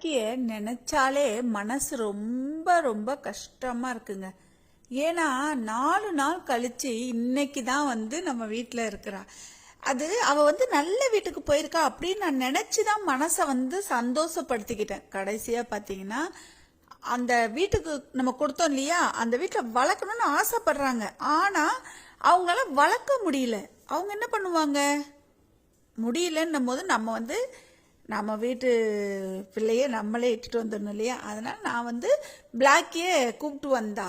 பிளாக்கிய நினைச்சாலே மனசு ரொம்ப ரொம்ப கஷ்டமா இருக்குங்க. ஏன்னா நாலு நாள் கழிச்சு இன்னைக்கு தான் வந்து நம்ம வீட்டில் இருக்கிறா. அது அவ வந்து நல்ல வீட்டுக்கு போயிருக்கா அப்படின்னு நான் நினச்சி தான் மனசை வந்து சந்தோஷப்படுத்திக்கிட்டேன். கடைசியா பார்த்தீங்கன்னா அந்த வீட்டுக்கு நம்ம கொடுத்தோம் இல்லையா? அந்த வீட்டில் வளர்க்கணும்னு ஆசைப்படுறாங்க. ஆனா அவங்களால வளர்க்க முடியல. அவங்க என்ன பண்ணுவாங்க? முடியலன்னும் போது நம்ம வந்து நம்ம வீட்டு பிள்ளையே நம்மளே இட்டுட்டு வந்துடணும் இல்லையா? அதனால் நான் வந்து பிளாக்கியே கூப்பிட்டு வந்தா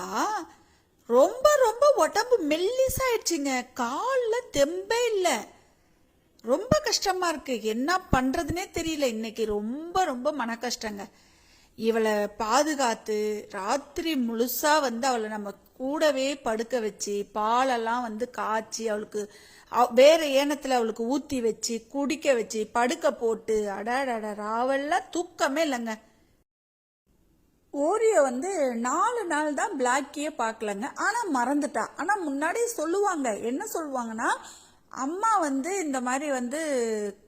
ரொம்ப ரொம்ப உடம்பு மெல்லிசாயிடுச்சுங்க. காலில் தெம்பே இல்லை. ரொம்ப கஷ்டமாக இருக்குது என்ன பண்ணுறதுனே தெரியல. இன்னைக்கு ரொம்ப ரொம்ப மன கஷ்டங்க இவளை பாதுகாத்து ராத்திரி முழுசாக வந்து அவளை நம்ம கூடவே படுக்க வச்சு பாலெல்லாம் வந்து காய்ச்சி அவளுக்கு வேற ஏனத்துல அவளுக்கு ஊத்தி வச்சு குடிக்க வச்சு படுக்க போட்டு அடாடா ராவெல்லாம் தூக்கமே இல்லைங்க. ஓரியோ வந்து நாலு நாள் தான் பிளாக்கியே பார்க்கலங்க. ஆனா மறந்துட்டா. ஆனா முன்னாடி சொல்லுவாங்க. என்ன சொல்லுவாங்கன்னா அம்மா வந்து இந்த மாதிரி வந்து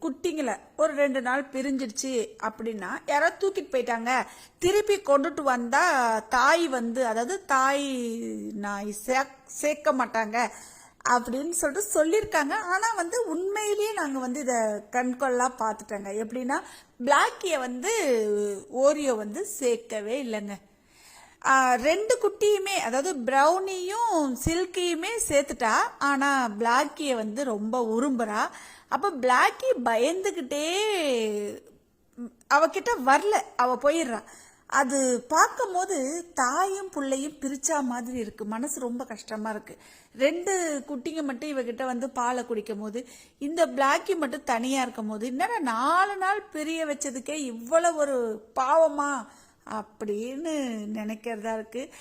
குட்டிங்களை ஒரு ரெண்டு நாள் பிரிஞ்சிடுச்சு அப்படின்னா யாராவது தூக்கிட்டு போயிட்டாங்க. திருப்பி கொண்டுட்டு வந்தா தாய் வந்து அதாவது தாய் நாய் சே- சேர்க்க மாட்டாங்க. அப்படின்னு சொல்லிட்டு சொல்லியிருக்காங்க. ஆனால் வந்து உண்மையிலேயே நாங்கள் வந்து இதை கண்கொள்ளா பார்த்துட்டோங்க. எப்படின்னா பிளாக்கியை வந்து ஓரியோ வந்து சேர்க்கவே இல்லைங்க. ரெண்டு குட்டியுமே அதாவது ப்ரௌனியும் சில்கியுமே சேர்த்துட்டா ஆனால் பிளாக்கியை வந்து ரொம்ப உரும்புறா. அப்போ பிளாக்கி பயந்துக்கிட்டே அவகிட்ட வரல. அவள் போயிடுறா. அது பார்க்கும்போது தாயும் பிள்ளையும் பிரிச்சா மாதிரி இருக்குது மனசு ரொம்ப கஷ்டமாக இருக்குது ரெண்டு குட்டிங்க மட்டும் இவகிட்ட வந்து பாலை குடிக்கும் போது இந்த பிளாக்கி மட்டும் தனியாக இருக்கும் போது என்னடா நாலு நாள் பிரிய வச்சதுக்கே இவ்வளோ ஒரு பாவமா அப்படின்னு நினைக்கிறதா இருக்குது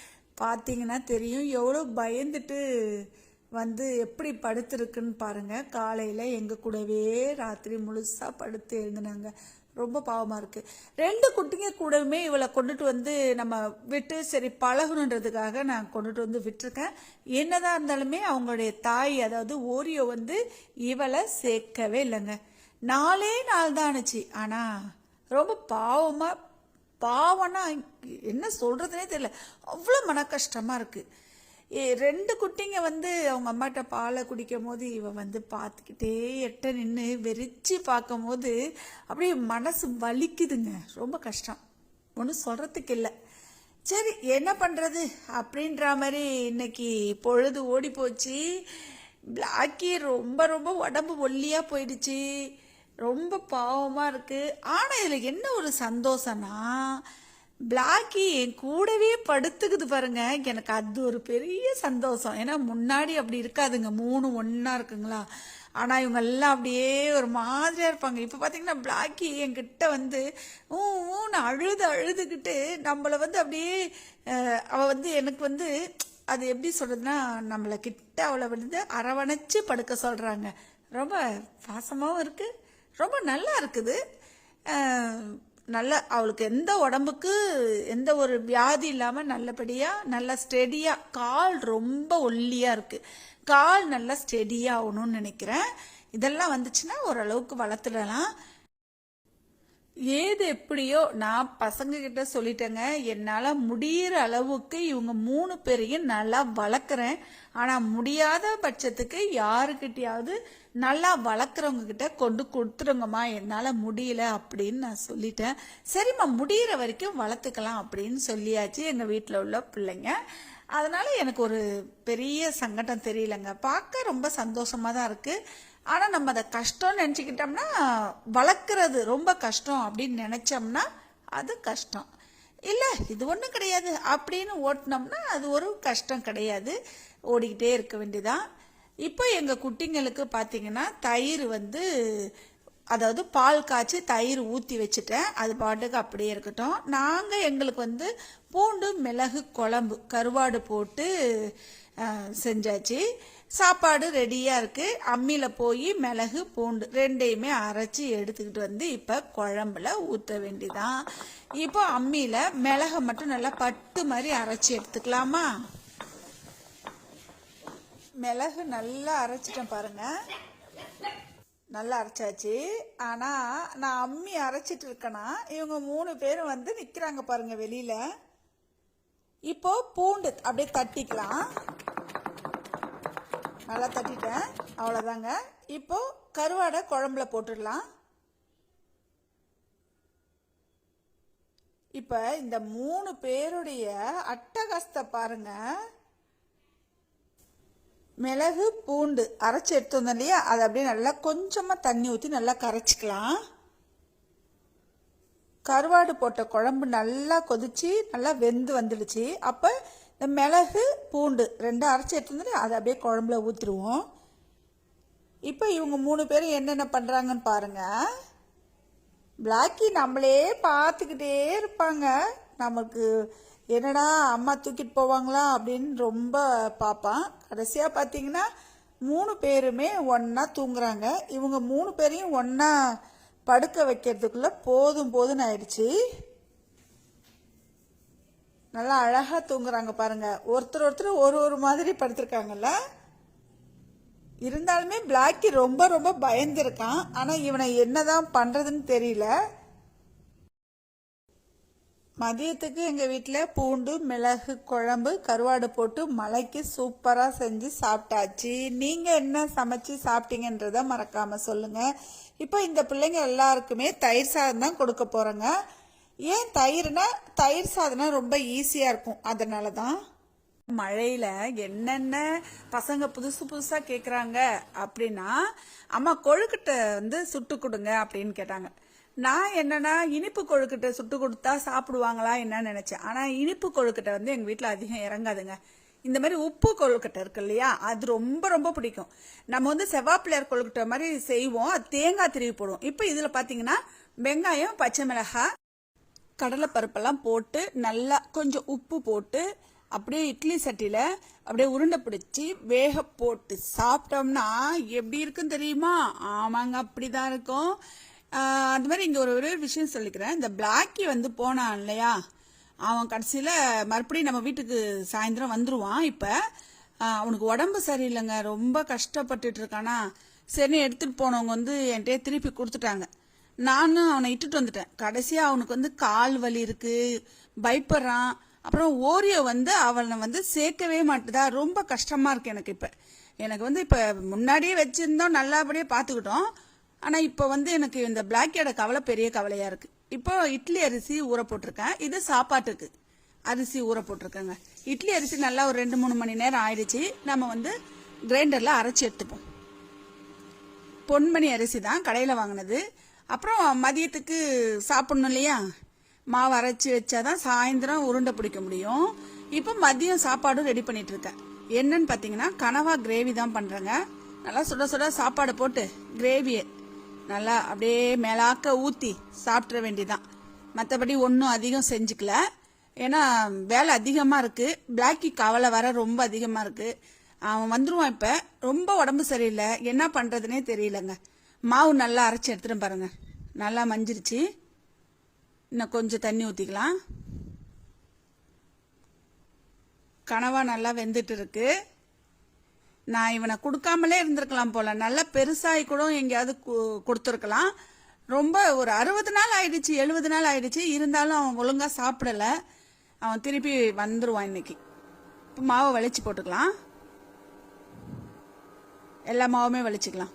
பார்த்தீங்கன்னா தெரியும். எவ்வளோ பயந்துட்டு வந்து எப்படி படுத்துருக்குன்னு பாருங்கள் காலையில் எங்கள் கூடவே ராத்திரி முழுசாக படுத்து எழுந்துனாங்க. ரொம்ப பாவமாக இருக்குது ரெண்டு குட்டிங்க கூடவுமே இவளை கொண்டுட்டு வந்து நம்ம விட்டு சரி பழகணுன்றதுக்காக நான் கொண்டுட்டு வந்து விட்டுருக்கேன். என்னதான் இருந்தாலுமே அவங்களுடைய தாய் அதாவது ஓரியோ வந்து இவளை சேர்க்கவே இல்லைங்க. நாலே நாள் தான் ஆனுச்சு ஆனால் ரொம்ப பாவமாக பாவம்னா என்ன சொல்கிறதுனே தெரியல. அவ்வளோ மன கஷ்டமாக இருக்குது ரெண்டு குட்டிங்க வந்து அவங்க அம்மாட்ட பாலை குடிக்கும் போது இவன் வந்து பார்த்துக்கிட்டே எட்ட நின்று வெறிச்சு பார்க்கும் போது அப்படியே மனசு வலிக்குதுங்க. ரொம்ப கஷ்டம். ஒன்றும் சொல்கிறதுக்கு இல்லை. சரி என்ன பண்ணுறது அப்படின்ற மாதிரி இன்னைக்கு பொழுது ஓடி போச்சு. பிளாக்கி ரொம்ப ரொம்ப உடம்பு ஒல்லியாக போயிடுச்சு. ரொம்ப பாவமாக இருக்குது ஆனால் இதில் என்ன ஒரு சந்தோஷம்னா பிளாக்கி என் கூடவே படுத்துக்குது பாருங்க. எனக்கு அது ஒரு பெரிய சந்தோஷம். ஏன்னா முன்னாடி அப்படி இருக்காதுங்க. மூணு ஒன்றா இருக்குங்களா? ஆனா இவங்க எல்லாம் அப்படியே ஒரு மாதிரியா இருப்பாங்க. இப்ப பாத்தீங்கன்னா பிளாக்கி என்கிட்ட வந்து ஊ ஊன்னு அழுது அழுதுகிட்டு நம்மள வந்து அப்படியே அவள் அவ வந்து எனக்கு வந்து அது எப்படி சொல்றதுன்னா நம்மள கிட்ட அவளை வந்து அரவணைச்சு படுக்க சொல்றாங்க. ரொம்ப பாசமாவும் இருக்கு. ரொம்ப நல்லா இருக்குது. நல்ல அவளுக்கு எந்த உடம்புக்கு எந்த ஒரு வியாதி இல்லாமல் நல்லபடியாக நல்லா ஸ்டெடியாக கால் ரொம்ப ஒல்லியாக இருக்குது கால் நல்லா ஸ்டெடியாகணும்னு நினைக்கிறேன். இதெல்லாம் வந்துச்சுன்னா ஓரளவுக்கு வளர்த்துடலாம். ஏது எப்படியோ நான் பசங்க கிட்ட சொல்லிட்டேங்க. என்னால் முடியிற அளவுக்கு இவங்க மூணு பேரையும் நல்லா வளர்க்குறேன். ஆனால் முடியாத பட்சத்துக்கு யாருக்கிட்டையாவது நல்லா வளர்க்குறவங்க கிட்ட கொண்டு கொடுத்துருங்கம்மா என்னால் முடியல அப்படின்னு நான் சொல்லிட்டேன். சரிம்மா முடியிற வரைக்கும் வளர்த்துக்கலாம் அப்படின்னு சொல்லியாச்சு எங்கள் வீட்டில் உள்ள பிள்ளைங்க. அதனால் எனக்கு ஒரு பெரிய சங்கடம் தெரியலங்க. பார்க்க ரொம்ப சந்தோஷமா தான் இருக்குது ஆனால் நம்ம அதை கஷ்டம்னு நினச்சிக்கிட்டோம்னா வளர்க்குறது ரொம்ப கஷ்டம் அப்படின்னு நினச்சோம்னா அது கஷ்டம். இல்லை இது ஒன்றும் கிடையாது அப்படின்னு ஓட்டினோம்னா அது ஒரு கஷ்டம் கிடையாது. ஓடிக்கிட்டே இருக்க வேண்டியதான் இப்போ எங்கள் குட்டிங்களுக்கு பார்த்தீங்கன்னா தயிர் வந்து அதாவது பால் காய்ச்சி தயிர் ஊற்றி வச்சுட்டேன். அது பாட்டுக்கு அப்படியே இருக்கட்டும். நாங்கள் எங்களுக்கு வந்து பூண்டு மிளகு குழம்பு கருவாடு போட்டு செஞ்சாச்சு. சாப்பாடு ரெடியாக இருக்குது அம்மியில் போய் மிளகு பூண்டு ரெண்டையுமே அரைச்சி எடுத்துக்கிட்டு வந்து இப்போ குழம்புல ஊற்ற வேண்டிதான் இப்போ அம்மியில் மிளகை மட்டும் நல்லா பட்டு மாதிரி அரைச்சி எடுத்துக்கலாமா? மிளகு நல்லா அரைச்சிட்டேன் பாருங்க. நல்லா அரைச்சாச்சு. ஆனால் நான் அம்மி அரைச்சிட்டு இருக்கேன்னா இவங்க மூணு பேரும் வந்து நிற்கிறாங்க பாருங்கள் வெளியில். இப்போ பூண்டு அப்படியே தட்டிக்கலாம். நல்லா தட்டிட்டேன். அவ்வளோதாங்க இப்போ கருவாடை குழம்புல போட்டுடலாம். இப்போ இந்த மூணு பேருடைய அட்டகாசத்தை பாருங்க. மிளகு பூண்டு அரைச்சி எடுத்து வந்தோம் இல்லையா? அதை அப்படியே நல்லா கொஞ்சமாக தண்ணி ஊற்றி நல்லா கரைச்சிக்கலாம். கருவாடு போட்ட குழம்பு நல்லா கொதிச்சு நல்லா வெந்து வந்துடுச்சு. அப்போ இந்த மிளகு பூண்டு ரெண்டும் அரைச்சி எடுத்து வந்து அதை அப்படியே குழம்புல ஊற்றிடுவோம் இப்போ இவங்க மூணு பேரும் என்னென்ன பண்ணுறாங்கன்னு பாருங்கள் பிளாக்கி நம்மளே பார்த்துக்கிட்டே இருப்பாங்க. நமக்கு என்னடா அம்மா தூக்கிட்டு போவாங்களா அப்படின்னு ரொம்ப பார்ப்பான். கடைசியாக பார்த்தீங்கன்னா மூணு பேருமே ஒன்றா தூங்குறாங்க. இவங்க மூணு பேரையும் ஒன்றா படுக்க வைக்கிறதுக்குள்ளே போதும் போதும்னு ஆயிடுச்சு. நல்லா அழகாக தூங்குறாங்க பாருங்கள் ஒருத்தர் ஒருத்தர் ஒரு ஒரு மாதிரி படுத்திருக்காங்கல்ல. இருந்தாலுமே பிளாக்கி ரொம்ப ரொம்ப பயந்துருக்கான். ஆனால் இவனை என்னதான் பண்ணுறதுன்னு தெரியல. மதியத்துக்கு எங்கள் வீட்டில் பூண்டு மிளகு குழம்பு கருவாடு போட்டு மலைக்கு சூப்பராக செஞ்சு சாப்பிட்டாச்சு. நீங்கள் என்ன சமைச்சு சாப்பிட்டீங்கன்றத மறக்காமல் சொல்லுங்கள் இப்போ இந்த பிள்ளைங்க எல்லாருக்குமே தயிர் சாதம் தான் கொடுக்க போகிறோங்க ஏன் தயிர்னா தயிர் சாதம்னா ரொம்ப ஈஸியாக இருக்கும். அதனால தான் மழையில் என்னென்ன பசங்க புதுசு புதுசாக கேட்குறாங்க அப்படின்னா அம்மா கொழுக்கிட்ட வந்து சுட்டு கொடுங்க அப்படின்னு கேட்டாங்க. நான் என்னன்னா இனிப்பு கொழுக்கட்டை சுட்டு கொடுத்தா சாப்பிடுவாங்களா என்னன்னு நினைச்சேன். ஆனா இனிப்பு கொழுக்கட்டை வந்து எங்க வீட்டில் அதிகம் இறங்காதுங்க. இந்த மாதிரி உப்பு கொழுக்கட்டை இருக்கு இல்லையா? அது ரொம்ப ரொம்ப பிடிக்கும். நம்ம வந்து செவ்வாப்பிள்ளையார் கொழுக்கட்டை மாதிரி செய்வோம். அது தேங்காய் திருவி போடுவோம். இப்போ இதில் பார்த்தீங்கன்னா வெங்காயம் பச்சை மிளகாய் கடலைப்பருப்பெல்லாம் போட்டு நல்லா கொஞ்சம் உப்பு போட்டு அப்படியே இட்லி சட்டியில் அப்படியே உருண்டை பிடிச்சி வேக போட்டு சாப்பிட்டோம்னா எப்படி இருக்குன்னு தெரியுமா? ஆமாங்க அப்படிதான் இருக்கும். அது மாதிரி இங்கே ஒரு ஒரே ஒரு விஷயம் சொல்லிக்கிறேன். இந்த பிளாக்கி வந்து போனான் இல்லையா? அவன் கடைசியில் மறுபடியும் நம்ம வீட்டுக்கு சாயந்தரம் வந்துருவான் இப்போ. அவனுக்கு உடம்பு சரியில்லைங்க ரொம்ப கஷ்டப்பட்டுட்டு இருக்கானா? சரி எடுத்துகிட்டு போனவங்க வந்து என்கிட்டயே திருப்பி கொடுத்துட்டாங்க. நானும் அவனை இட்டுட்டு வந்துட்டேன். கடைசியாக அவனுக்கு வந்து கால் வலி இருக்குது பயப்படுறான். அப்புறம் ஓரியோ வந்து அவனை வந்து சேர்க்கவே மாட்டுதா? ரொம்ப கஷ்டமாக இருக்குது எனக்கு இப்போ. எனக்கு வந்து இப்போ முன்னாடியே வச்சுருந்தோம் நல்லபடியாக பார்த்துக்கிட்டோம். ஆனால் இப்போ வந்து எனக்கு இந்த பிளாக்கியோட கவலை பெரிய கவலையாக இருக்குது இப்போ இட்லி அரிசி ஊற போட்டிருக்கேன். இது சாப்பாட்டுக்கு அரிசி ஊற போட்டிருக்கேங்க. இட்லி அரிசி நல்லா ஒரு ரெண்டு மூணு மணி நேரம் ஆயிடுச்சு. நம்ம வந்து கிரைண்டரில் அரைச்சி எடுத்துப்போம். பொன்மணி அரிசி தான் கடையில் வாங்கினது. அப்புறம் மதியத்துக்கு சாப்பிடணும் இல்லையா? மாவு அரைச்சி வச்சாதான் சாயந்தரம் உருண்டை பிடிக்க முடியும். இப்போ மதியம் சாப்பாடும் ரெடி பண்ணிட்டு இருக்கேன். என்னன்னு பார்த்தீங்கன்னா கனவா கிரேவி தான் பண்ணுறேங்க நல்லா சுட சுட சாப்பாடு போட்டு கிரேவியை நல்லா அப்படியே மேலாக்க ஊற்றி சாப்பிட்ற வேண்டிதான் மற்றபடி ஒன்றும் அதிகம் செஞ்சுக்கல. ஏன்னா வேலை அதிகமாக இருக்குது பிளாக்கி கவலை வர ரொம்ப அதிகமாக இருக்குது அவன் வந்துடுவான் இப்போ. ரொம்ப உடம்பு சரியில்லை. என்ன பண்ணுறதுனே தெரியலங்க. மாவு நல்லா அரைச்சி எடுத்துகிட்டு பாருங்க. நல்லா மஞ்சிருச்சு. இன்னும் கொஞ்சம் தண்ணி ஊற்றிக்கலாம் கனவா நல்லா வெந்துட்டு இருக்குது நான் இவனை கொடுக்காமலே இருந்திருக்கலாம் போல. நல்லா பெருசாகி கூட எங்கேயாவது கு- கொடுத்துருக்கலாம். ரொம்ப ஒரு அறுபது நாள் ஆயிடுச்சு எழுபது நாள் ஆயிடுச்சு. இருந்தாலும் அவன் ஒழுங்காக சாப்பிடல. அவன் திருப்பி வந்துடுவான் இன்னைக்கு. இப்போ மாவை வலிச்சு போட்டுக்கலாம். எல்லா மாவுமே வலிச்சுக்கலாம்.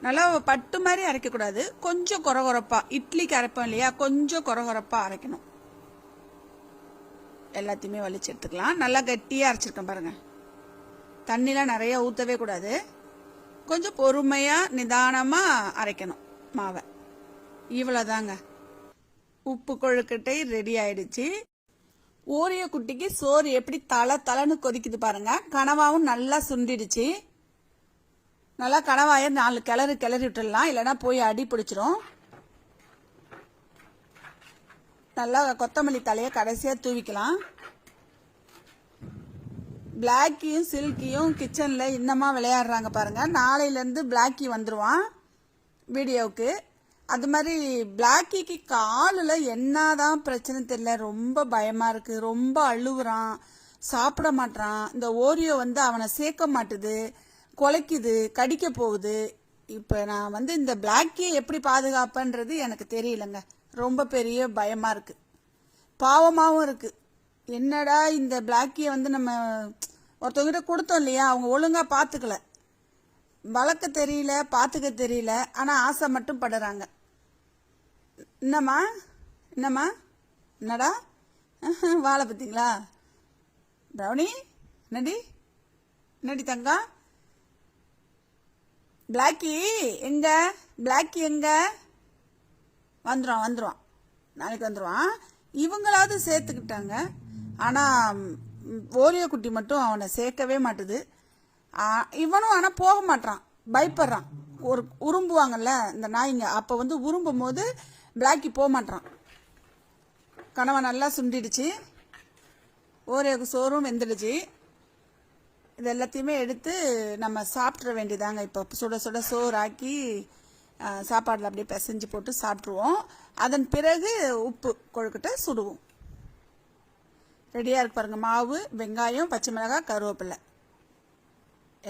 நல்லா பட்டு மாதிரி அரைக்கக்கூடாது. கொஞ்சம் கொரகொரப்பா. இட்லிக்கு அரைப்போம் இல்லையா? கொஞ்சம் கொரகொரப்பா அரைக்கணும். எல்லாத்தையுமே வலிச்சு எடுத்துக்கலாம். நல்லா கட்டியாக அரைச்சிருக்கேன் பாருங்கள் தண்ணிலாம் நிறைய ஊற்றவே கூடாது. கொஞ்சம் பொறுமையாக நிதானமாக அரைக்கணும் மாவை. இவ்வளோதாங்க உப்பு கொழுக்கட்டை ரெடி ஆயிடுச்சு. ஓரிய குட்டிக்கு சோறு எப்படி தலை தலைன்னு கொதிக்குது பாருங்க. கனவாவும் நல்லா சுண்டிடுச்சு. நல்லா கனவாய நாலு கிளறு கிளறி விட்டுடலாம். இல்லைன்னா போய் அடி பிடிச்சிரும். நல்லா கொத்தமல்லி தலையை கடைசியாக தூவிக்கலாம். பிளாக்கியும் சில்கியும் கிச்சனில் இன்னமாக விளையாடுறாங்க பாருங்கள் நாளையிலேருந்து பிளாக்கி வந்துடுவான் வீடியோவுக்கு. அது மாதிரி பிளாக்கிக்கு காலில் என்னதான் பிரச்சனை தெரியல. ரொம்ப பயமாக இருக்குது ரொம்ப அழுகுறான். சாப்பிட மாட்டான் இந்த ஓரியோ வந்து அவனை சேர்க்க மாட்டுது. குலைக்குது. கடிக்க போகுது. இப்போ நான் வந்து இந்த பிளாக்கியை எப்படி பாதுகாப்பேன்றது எனக்கு தெரியலங்க. ரொம்ப பெரிய பயமாக இருக்குது பாவமாகவும் இருக்குது என்னடா இந்த பிளாக்கியை வந்து நம்ம ஒருத்தவங்கிட்ட கொடுத்தோம் இல்லையா? அவங்க ஒழுங்காக பார்த்துக்கல வளர்க்க தெரியல பார்த்துக்க தெரியல. ஆனால் ஆசை மட்டும் படுறாங்க. என்னம்மா? என்னம்மா? என்னடா? வாழை பார்த்தீங்களா பிரௌனி? என்னடி? என்னடி தங்கா? பிளாக்கி எங்க? பிளாக்கி எங்க? வந்துடுவான் வந்துடுவான் நாளைக்கு வந்துடுவான் இவங்களாவது சேர்த்துக்கிட்டாங்க. ஆனால் ஓரியோ குட்டி மட்டும் அவனை சேர்க்கவே மாட்டுது. இவனும் ஆனால் போக மாட்டான் பயப்படுறான். ஒரு உரும்புவாங்கல்ல இந்த நாய்ங்க அப்போ வந்து உரும்பும் போது பிளாக்கி போக மாட்டான் கணவன் நல்லா சுண்டிடுச்சு. ஓரியோக்கு சோறும் வெந்துடுச்சு. இது எல்லாத்தையுமே எடுத்து நம்ம சாப்பிட்ற வேண்டியதாங்க. இப்போ சுட சுட சோறாக்கி சாப்பாடில் அப்படியே பிசைஞ்சு போட்டு சாப்பிட்ருவோம் அதன் பிறகு உப்பு கொழுக்கட்டை சுடுவோம். ரெடியாக இருக்கு பாருங்கள் மாவு வெங்காயம் பச்சை மிளகாய் கருவேப்பிலை.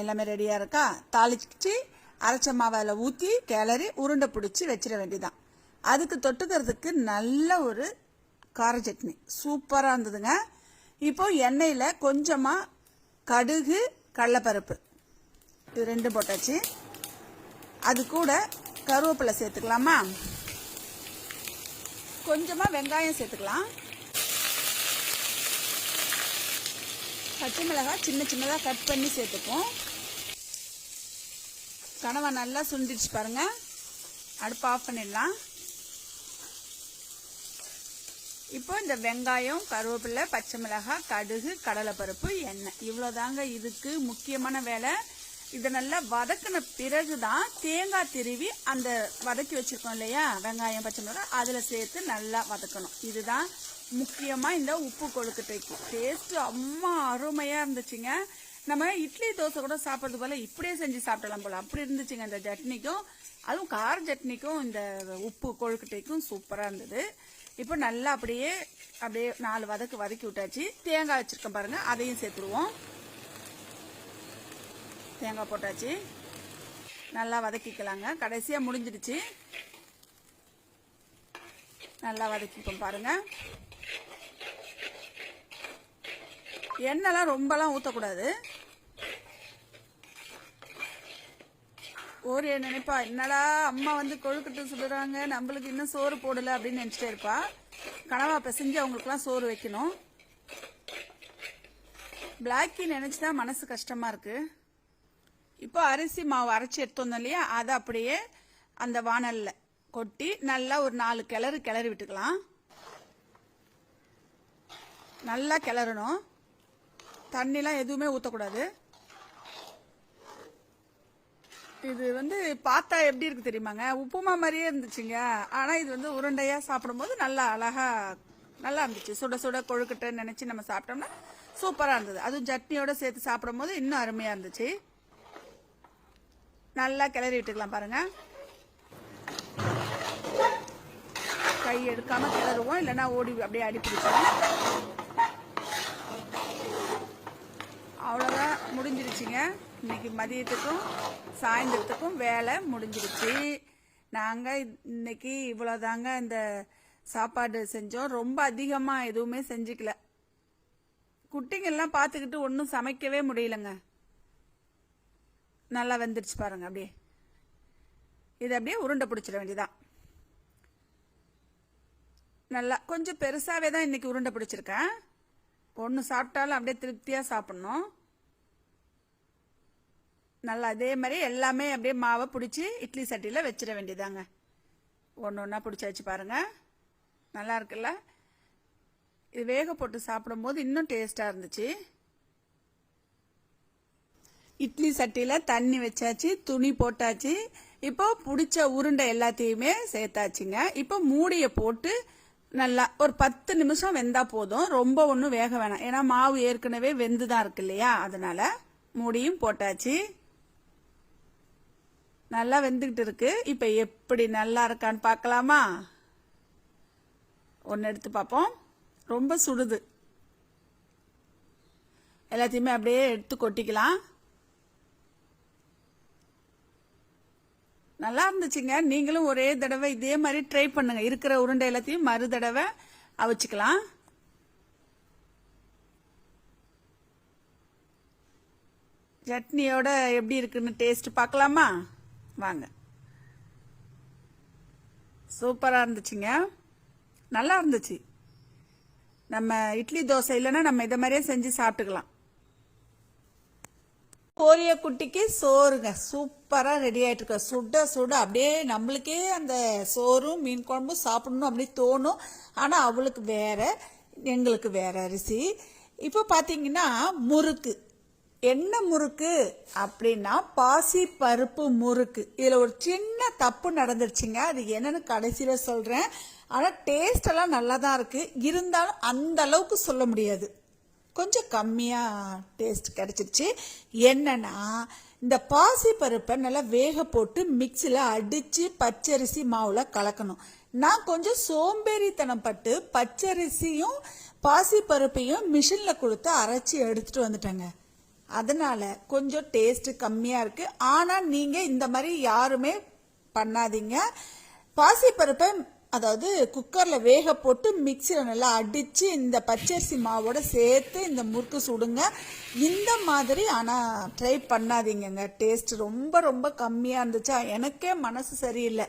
எல்லாமே ரெடியாக இருக்கா? தாளிச்சு அரைச்ச மாவை அதில் ஊற்றி கிளறி உருண்டை பிடிச்சி வச்சிட வேண்டியதான் அதுக்கு தொட்டுக்கிறதுக்கு நல்ல ஒரு கார சட்னி. சூப்பராக இருந்ததுங்க. இப்போ எண்ணெயில் கொஞ்சமாக கடுகு கடலைப்பருப்பு. இது ரெண்டும் போட்டாச்சு. அது கூட கருவேப்பிலை சேர்த்துக்கலாமா? கொஞ்சமாக வெங்காயம் சேர்த்துக்கலாம். பச்சை மிளகாய் சின்ன சின்னதாக கட் பண்ணி சேர்த்துப்போம். கனவை நல்லா சுண்டிடுச்சு பாருங்க. அடுப்பு ஆஃப் பண்ணிடலாம். இப்போ இந்த வெங்காயம் கருவேப்பிலை பச்சை மிளகாய் கடுகு கடலைப்பருப்பு எண்ணெய். இவ்வளோதாங்க இதுக்கு முக்கியமான வேலை. இதை நல்லா வதக்கின பிறகு தான் தேங்காய் திருவி அந்த வதக்கி வச்சிருக்கோம் இல்லையா? வெங்காயம் பச்சை மிளகாய் அதில் சேர்த்து நல்லா வதக்கணும். இதுதான் முக்கியமாக இந்த உப்பு கொழுக்கட்டைக்கு டேஸ்ட் அம்மா அருமையாக இருந்துச்சுங்க. நம்ம இட்லி தோசை கூட சாப்பிட்றது போல இப்படியே செஞ்சு சாப்பிடலாம் போல. அப்படி இருந்துச்சுங்க இந்த சட்னிக்கும். அதுவும் கார சட்னிக்கும் இந்த உப்பு கொழுக்கட்டைக்கும் சூப்பராக இருந்தது. இப்போ நல்லா அப்படியே அப்படியே நாலு வதக்கு வதக்கி விட்டாச்சு. தேங்காய் வச்சுருக்கோம் பாருங்கள் அதையும் சேர்த்துருவோம். தேங்காய் போட்டாச்சு. நல்லா வதக்கிக்கலாங்க. கடைசியாக முடிஞ்சிடுச்சு. நல்லா வதக்கிப்போம் பாருங்கள் எண்ணெய்லாம் ரொம்பலாம் ஊற்றக்கூடாது ஒரு நினைப்பா என்னடா அம்மா வந்து கொழுக்கட்டை சுடுறாங்க நம்மளுக்கு இன்னும் சோறு போடலை அப்படின்னு நினச்சிட்டே இருப்பா. கனவா பிசைஞ்சு அவங்களுக்குலாம் சோறு வைக்கணும். பிளாக்கி நினச்சி தான் மனசு கஷ்டமாக இருக்குது இப்போ அரிசி மாவு அரைச்சி எடுத்து இல்லையா அதை அப்படியே அந்த வானலில் கொட்டி நல்லா ஒரு நாலு கிளறு கிளறி விட்டுக்கலாம். நல்லா கிளறணும். தண்ணிலாம் எதுவுமே ஊற்றக்கூடாது இது வந்து பார்த்தா எப்படி இருக்கு தெரியுமாங்க? உப்புமா மாதிரியே இருந்துச்சுங்க. ஆனால் இது வந்து உருண்டையாக சாப்பிடும்போது நல்லா அழகாக நல்லா இருந்துச்சு. சுட சுட கொழுக்கட்டைன்னு நினச்சி நம்ம சாப்பிட்டோம்னா சூப்பராக இருந்தது. அதுவும் சட்னியோட சேர்த்து சாப்பிடும்போது இன்னும் அருமையாக இருந்துச்சு. நல்லா கிளறி விட்டுக்கலாம் பாருங்கள் கை எடுக்காமல் கிளறுவோம். இல்லைன்னா ஓடி அப்படியே அடி பிடிச்சிடும் அவ்வளோதான் முடிஞ்சிருச்சுங்க. இன்னைக்கு மதியத்துக்கும் சாயந்தரத்துக்கும் வேலை முடிஞ்சிருச்சு. நாங்கள் இன்னைக்கு இவ்வளோதாங்க இந்த சாப்பாடு செஞ்சோம். ரொம்ப அதிகமாக எதுவுமே செஞ்சுக்கல. குட்டிங்கெல்லாம் பார்த்துக்கிட்டு ஒன்றும் சமைக்கவே முடியலங்க. நல்லா வெந்துருச்சு பாருங்க அப்படியே. இது அப்படியே உருண்டை பிடிச்சிட வேண்டியதான் நல்லா கொஞ்சம் பெருசாகவே தான் இன்னைக்கு உருண்டை பிடிச்சிருக்கேன். ஒன்று சாப்பிட்டாலும் அப்படியே திருப்தியாக சாப்பிட்ணும். நல்லா அதே மாதிரி எல்லாமே அப்படியே மாவை பிடிச்சி இட்லி சட்டியில் வச்சிட வேண்டியதாங்க. ஒன்று ஒன்றா பிடிச்சாச்சு பாருங்கள் நல்லா இருக்குல்ல? இது வேக போட்டு சாப்பிடும்போது இன்னும் டேஸ்ட்டாக இருந்துச்சு. இட்லி சட்டியில் தண்ணி வச்சாச்சு துணி போட்டாச்சு. இப்போ பிடிச்ச உருண்டை எல்லாத்தையுமே சேர்த்தாச்சுங்க. இப்போ மூடியை போட்டு நல்லா ஒரு பத்து நிமிஷம் வெந்தா போதும். ரொம்ப ஒன்றும் வேக வேணாம். ஏன்னா மாவு ஏற்கனவே வெந்து தான் இருக்கு இல்லையா? அதனால மூடியும் போட்டாச்சு. நல்லா வெந்துக்கிட்டு இருக்கு. இப்போ எப்படி நல்லா இருக்கான்னு பார்க்கலாமா? ஒன்று எடுத்து பார்ப்போம். ரொம்ப சுடுது. எல்லாத்தையுமே அப்படியே எடுத்து கொட்டிக்கலாம். நல்லா இருந்துச்சுங்க. நீங்களும் ஒரே தடவை இதே மாதிரி ட்ரை பண்ணுங்க. இருக்கிற உருண்டை எல்லாத்தையும் மறு தடவை அவிச்சுக்கலாம். சட்னியோட எப்படி இருக்குன்னு டேஸ்ட் பார்க்கலாமா? வாங்க. சூப்பராக இருந்துச்சுங்க. நல்லா இருந்துச்சு. நம்ம இட்லி தோசை இல்லைன்னா நம்ம இதை மாதிரியே செஞ்சு சாப்பிட்டுக்கலாம். கோரிய குட்டிக்கு சோறுங்க. சூப்பராக ரெடி ஆகிட்டு இருக்க. சுட சுட அப்படியே நம்மளுக்கே அந்த சோறும் மீன் குழம்பும் சாப்பிடணும் அப்படி தோணும். ஆனால் அவளுக்கு வேற எங்களுக்கு வேற அரிசி. இப்போ பார்த்தீங்கன்னா முறுக்கு. என்ன முறுக்கு அப்படின்னா பாசி பருப்பு முறுக்கு. இதில் ஒரு சின்ன தப்பு நடந்துருச்சுங்க. அது என்னன்னு கடைசியில் சொல்கிறேன் ஆனால் டேஸ்டெல்லாம் நல்லா தான் இருக்குது இருந்தாலும் அந்த அளவுக்கு சொல்ல முடியாது. கொஞ்சம் கம்மியாக டேஸ்ட் கிடச்சிருச்சு. என்னன்னா இந்த பாசி பருப்பை நல்லா வேக போட்டு மிக்சியில் அடித்து பச்சரிசி மாவில் கலக்கணும். நான் கொஞ்சம் சோம்பேறித்தனம் பட்டு பச்சரிசியும் பாசி பருப்பையும் மிஷினில் கொடுத்து அரைச்சி எடுத்துகிட்டு வந்துட்டேங்க. அதனால கொஞ்சம் டேஸ்ட் கம்மியாக இருக்கு. ஆனால் நீங்கள் இந்த மாதிரி யாருமே பண்ணாதீங்க. பாசிப்பருப்பை அதாவது குக்கரில் வேக போட்டு மிக்சியில் நல்லா அடித்து இந்த பச்சரிசி மாவோட சேர்த்து இந்த முறுக்கு சுடுங்க. இந்த மாதிரி ஆனால் ட்ரை பண்ணாதீங்கங்க. டேஸ்ட் ரொம்ப ரொம்ப கம்மியாக இருந்துச்சா? எனக்கே மனசு சரியில்லை.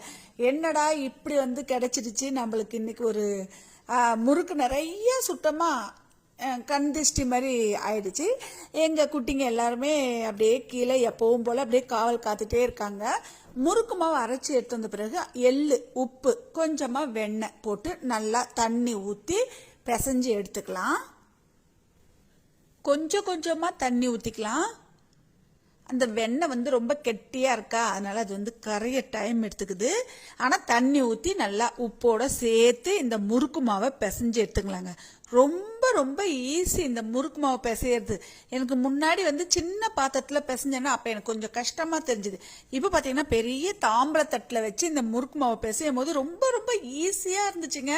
என்னடா இப்படி வந்து கிடைச்சிடுச்சு? நம்மளுக்கு இன்னைக்கு ஒரு முறுக்கு நிறைய சுத்தமாக கண் திஷ்டி மாதிரி ஆயிடுச்சு. எங்கள் குட்டிங்க எல்லாருமே அப்படியே கீழே எப்பவும் போல் அப்படியே காவல் காத்துட்டே இருக்காங்க. முறுக்கு மாவு அரைச்சி எடுத்து வந்த பிறகு எள்ளு உப்பு கொஞ்சமாக வெண்ணெய் போட்டு நல்லா தண்ணி ஊற்றி பிசைஞ்சு எடுத்துக்கலாம். கொஞ்சம் கொஞ்சமாக தண்ணி ஊற்றிக்கலாம் அந்த வெண்ணெய் வந்து ரொம்ப கெட்டியாக இருக்கா? அதனால் அது வந்து கரைய டைம் எடுத்துக்குது. ஆனால் தண்ணி ஊற்றி நல்லா உப்போட சேர்த்து இந்த முறுக்கு மாவை பிசைஞ்சு எடுத்துக்கலாங்க. ரொம்ப ரொம்ப ஈஸி இந்த முறுக்கு மாவு பிசையிறது. எனக்கு முன்னாடி வந்து சின்ன பாத்திரத்தில் பிசைஞ்சேன்னா அப்போ எனக்கு கொஞ்சம் கஷ்டமாக தெரிஞ்சுது. இப்போ பார்த்தீங்கன்னா பெரிய தாம்பரத்தட்டில் வச்சு இந்த முறுக்கு மாவு பிசையும் போது ரொம்ப ரொம்ப ஈஸியாக இருந்துச்சுங்க.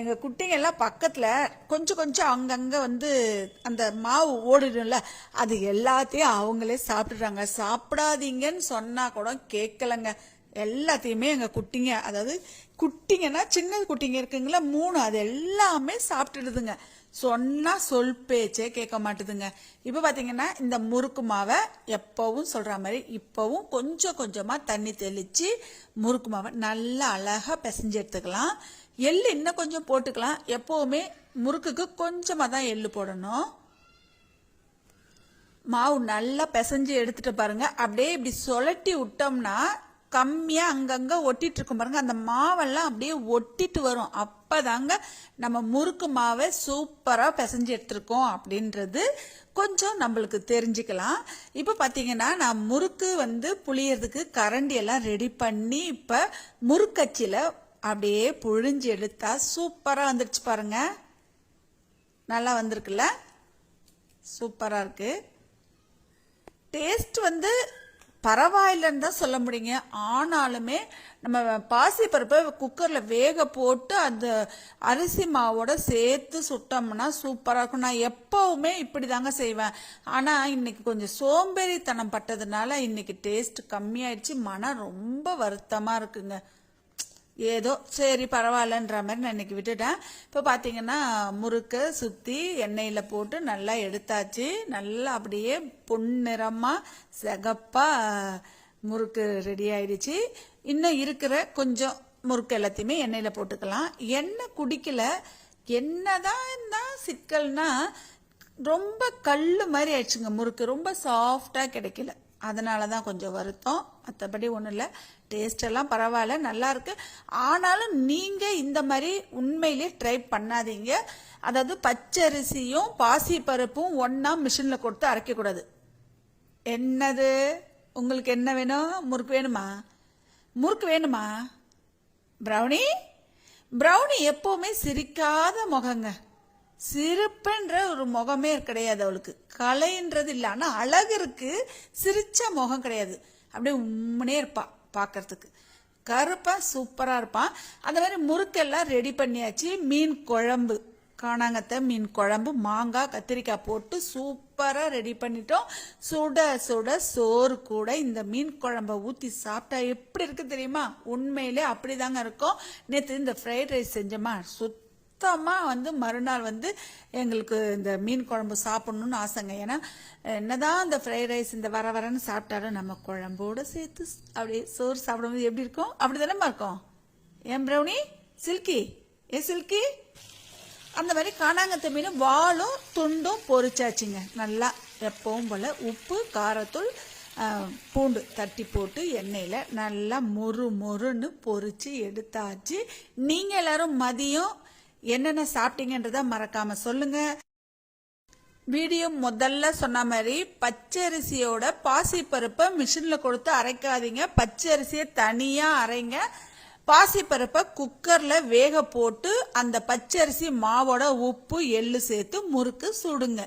எங்கள் குட்டிங்க எல்லாம் பக்கத்தில் கொஞ்சம் கொஞ்சம் அங்கங்கே வந்து அந்த மாவு ஓடிடும்ல அது எல்லாத்தையும் அவங்களே சாப்பிட்டுறாங்க சாப்பிடாதீங்கன்னு சொன்னால் கூட கேட்கலங்க எல்லாத்தையுமே எங்கள் குட்டிங்க அதாவது குட்டிங்கன்னா சின்ன குட்டிங்க இருக்குங்களா மூணு அது எல்லாமே சாப்பிட்டுடுதுங்க. சொன்னால் சொல் பேச்சே கேட்க மாட்டுதுங்க. இப்போ பார்த்தீங்கன்னா இந்த முறுக்கு மாவை எப்பவும் சொல்கிற மாதிரி இப்போவும் கொஞ்சம் கொஞ்சமாக தண்ணி தெளித்து முறுக்கு மாவை நல்லா அழகாக பிசைஞ்சு எடுத்துக்கலாம். எள் இன்னும் கொஞ்சம் போட்டுக்கலாம். எப்போவுமே முறுக்குக்கு கொஞ்சமாக தான் எள் போடணும். மாவு நல்லா பிசைஞ்சு எடுத்துகிட்டு பாருங்க. அப்படியே இப்படி சொலட்டி விட்டோம்னா கம்மியாக அங்கங்கே ஒட்டிட்டு இருக்கும் பாருங்க. அந்த மாவெல்லாம் அப்படியே ஒட்டிட்டு வரும். அப்பதாங்க நம்ம முறுக்கு மாவை சூப்பராக பிசைஞ்சு எடுத்திருக்கோம் அப்படின்றது கொஞ்சம் நம்மளுக்கு தெரிஞ்சுக்கலாம். இப்போ பார்த்தீங்கன்னா நான் முறுக்கு வந்து புளியறதுக்கு கரண்டி எல்லாம் ரெடி பண்ணி இப்போ முறுக்கச்சியில் அப்படியே புழிஞ்சு எடுத்தா சூப்பராக வந்துடுச்சு பாருங்க. நல்லா வந்திருக்குல்ல? சூப்பராக இருக்குது டேஸ்ட் வந்து பரவாயில்லைன்னு தான் சொல்ல முடியுங்க. ஆனாலுமே நம்ம பாசிப்பருப்பை குக்கரில் வேக போட்டு அந்த அரிசி மாவோட சேர்த்து சுட்டோம்னா சூப்பராக இருக்கும். நான் எப்பவுமே இப்படி தாங்க செய்வேன். ஆனால் இன்னைக்கு கொஞ்சம் சோம்பேறித்தனம் பட்டதுனால இன்னைக்கு டேஸ்ட் கம்மியாயிடுச்சு. மனம் ரொம்ப வருத்தமாக இருக்குங்க. ஏதோ சரி பரவாயில்லன்ற மாதிரி நான் விட்டுட்டேன். இப்போ பார்த்தீங்கன்னா முறுக்கை சுற்றி எண்ணெயில் போட்டு நல்லா எடுத்தாச்சு. நல்லா அப்படியே பொன்னிறமாக சிகப்பாக முறுக்கு ரெடி ஆயிடுச்சு. இன்னும் இருக்கிற கொஞ்சம் முறுக்கு எல்லாத்தையுமே எண்ணெயில் போட்டுக்கலாம். எண்ணெய் குடிக்கல. என்னதான் தான் சிக்கல்னா ரொம்ப கல் மாதிரி ஆயிடுச்சுங்க முறுக்கு. ரொம்ப சாஃப்டாக கிடைக்கல. அதனால தான் கொஞ்சம் வருத்தம். மற்றபடி ஒன்றும் இல்லை. டேஸ்டெல்லாம் பரவாயில்ல நல்லாயிருக்கு ஆனாலும் நீங்கள் இந்த மாதிரி உண்மையிலே ட்ரை பண்ணாதீங்க. அதாவது பச்சரிசியும் பாசி பருப்பும் ஒன்றா மிஷினில் கொடுத்து அரைக்கக்கூடாது. என்னது? உங்களுக்கு என்ன வேணும்? முறுக்கு வேணுமா? முறுக்கு வேணுமா? ப்ரௌனி ப்ரௌனி எப்போவுமே சிரிக்காத முகங்க. சிரிப்புன்ற ஒரு முகமே கிடையாது அவளுக்கு. கலைன்றது இல்லை. ஆனால் அழகு இருக்கு. சிரிச்ச முகம் கிடையாது. அப்படியே உம்முனே இருப்பாள் பார்க்கறதுக்கு கருப்பாக சூப்பராக இருப்பான். அந்த மாதிரி முறுக்கெல்லாம் ரெடி பண்ணியாச்சு. மீன் குழம்பு. காணாங்கத்தை மீன் குழம்பு மாங்காய் கத்திரிக்காய் போட்டு சூப்பராக ரெடி பண்ணிட்டோம். சுட சுட சோறு கூட இந்த மீன் குழம்ப ஊற்றி சாப்பிட்டா எப்படி இருக்குது தெரியுமா? உண்மையிலே அப்படிதாங்க இருக்கும். நேற்று இந்த ஃப்ரைட் ரைஸ் செஞ்சோமா? சுத்தமாக வந்து மறுநாள் வந்து எங்களுக்கு இந்த மீன் குழம்பு சாப்பிட்ணுன்னு ஆசைங்க. ஏன்னா என்னதான் இந்த ஃப்ரைட் ரைஸ் இந்த வர வரன்னு சாப்பிட்டாலும் நம்ம குழம்போடு சேர்த்து அப்படியே சோறு சாப்பிடும்போது எப்படி இருக்கும்? அப்படி தானேம்மா இருக்கும். ஏன் ப்ரௌனி சில்கி ஏ சில்கி அந்த மாதிரி காணாங்கத்த மீன் வாலும் துண்டும் பொறிச்சாச்சுங்க நல்லா எப்பவும் போல் உப்பு காரத்தூள் பூண்டு தட்டி போட்டு எண்ணெயில் நல்லா மொறு மொறுன்னு பொறிச்சு எடுத்தாச்சு. நீங்கள் எல்லாரும் மதியம் என்னென்ன சாப்பிட்டீங்கன்றத மறக்காம சொல்லுங்க. வீடியோ முதல்ல சொன்ன மாதிரி பச்சரிசியோட பாசிப்பருப்பை மிஷினில் கொடுத்து அரைக்காதீங்க. பச்சரிசியை தனியாக அரைங்க. பாசிப்பருப்பை குக்கரில் வேக போட்டு அந்த பச்சரிசி மாவோட உப்பு எள்ளு சேர்த்து முறுக்கு சுடுங்க.